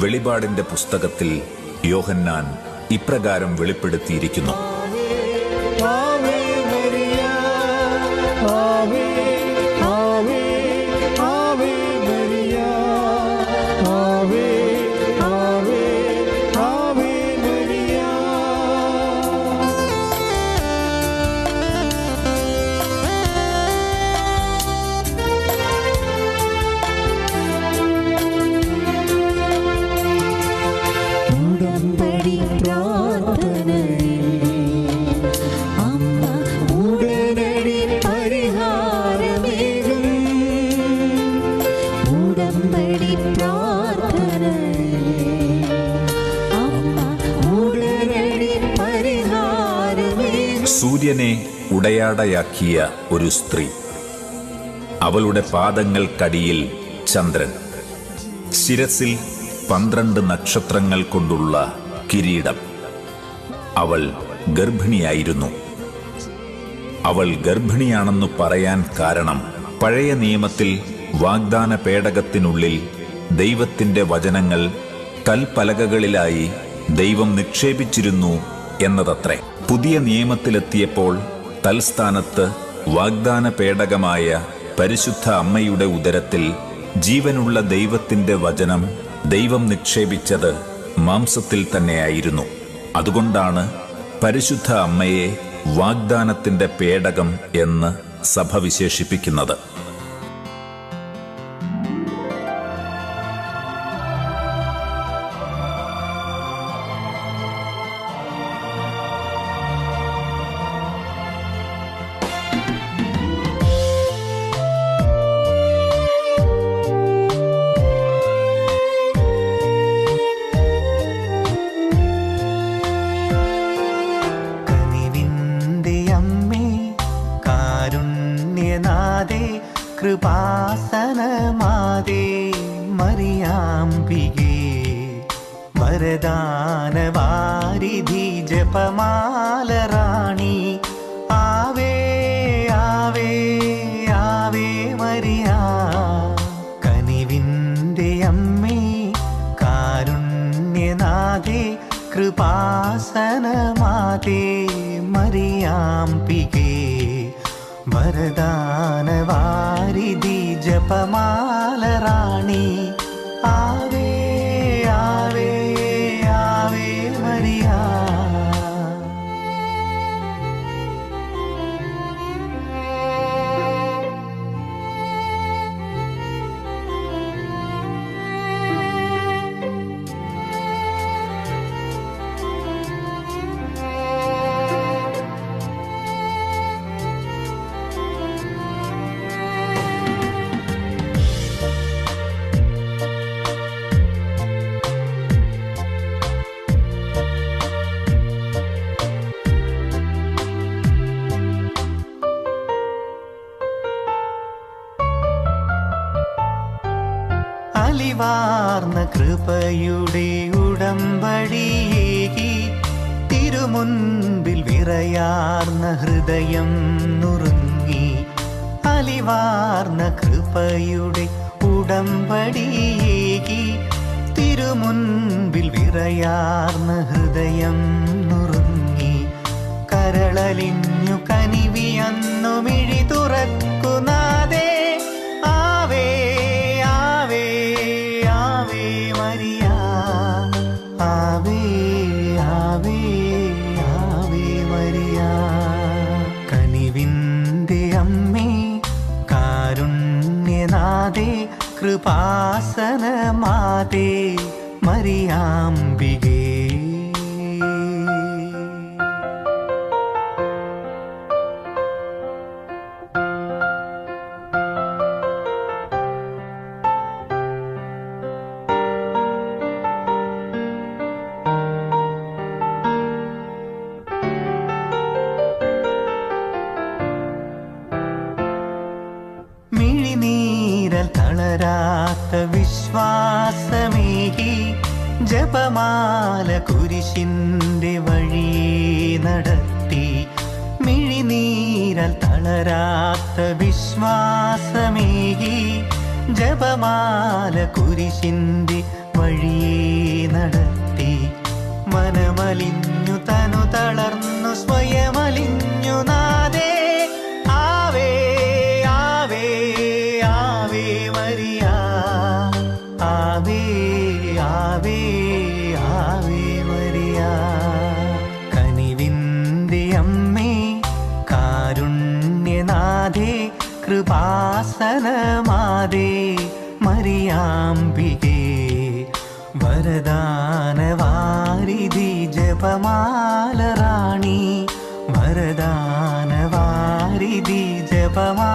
വെളിപാടിന്റെ പുസ്തകത്തിൽ യോഹന്നാൻ ഇപ്രകാരം വെളിപ്പെടുത്തിയിരിക്കുന്നു ആവേ മരിയ ആവേ സൂര്യനെ ഉടയാടയാക്കിയ ഒരു സ്ത്രീ. അവളുടെ പാദങ്ങൾക്കടിയിൽ ചന്ദ്രൻ. ശിരസിൽ പന്ത്രണ്ട് നക്ഷത്രങ്ങൾ കൊണ്ടുള്ള കിരീടം. അവൾ ഗർഭിണിയായിരുന്നു. അവൾ ഗർഭിണിയാണെന്ന് പറയാൻ കാരണം പഴയ നിയമത്തിൽ വാഗ്ദാന പേടകത്തിനുള്ളിൽ ദൈവത്തിന്റെ വചനങ്ങൾ കൽപ്പലകകളിലായി ദൈവം നിക്ഷേപിച്ചിരുന്നു എന്നതത്രേ. പുതിയ നിയമത്തിലെത്തിയപ്പോൾ തൽസ്ഥാനത്ത് വാഗ്ദാന പേടകമായ പരിശുദ്ധ അമ്മയുടെ ഉദരത്തിൽ ജീവനുള്ള ദൈവത്തിന്റെ വചനം ദൈവം നിക്ഷേപിച്ചത് മാംസത്തിൽ തന്നെയായിരുന്നു. അതുകൊണ്ടാണ് പരിശുദ്ധ അമ്മയെ വാഗ്ദാനത്തിന്റെ പേടകം എന്ന് സഭ വിശേഷിപ്പിക്കുന്നത്. കൃപാസനമാതേ മറിയാംബികേ വരദാനവാരിധി ജപമാലറാണി ആവേ ആവേ ആവേ മറിയ. കനിവിന്റെ കാരുണ്യനാഥേ കൃപാസനമാതേ മറിയാംബികേ വരദാനവാരിധി ജപമാലറാണി ആവേ ആവേ ആവേ മറിയ അലിവാർന്ന കൃപയുടെ ഉടമ്പടിയേകി തിരുമുൻപിൽ വിറയാർന്ന ഹൃദയം നുറുങ്ങി അലിവാർന്ന കൃപയുടെ ഉടമ്പടിയേകി തിരുമുൻപിൽ വിറയാർന്ന ഹൃദയം നുറുങ്ങി കരളലിഞ്ഞു കനിവിയന്നു മിഴി തുറക്കുന്നാദേ കനിവിന്റെ അമ്മേ കാരുണ്യനാഥേ കൃപാസനമാതേ മരിയാംബികേ തളരാത്ത വിശ്വാസമേകി ജപമാല കുരിശിന്റെ വഴി നടത്തി മിഴിനീരൽ തളരാത്ത വിശ്വാസമേകി ജപമാല കുരിശിന്റെ വഴി നടത്തി മനമലിഞ്ഞ ആവേ ആവേ ആവേ മരിയ. കനിവിന്റെ കാരുണ്യനാഥേ കൃപാസനമാതേ മരിയാംബികേ വരദാനവാരിധി ജപമാല വരദാനവാരിധി ജപമാല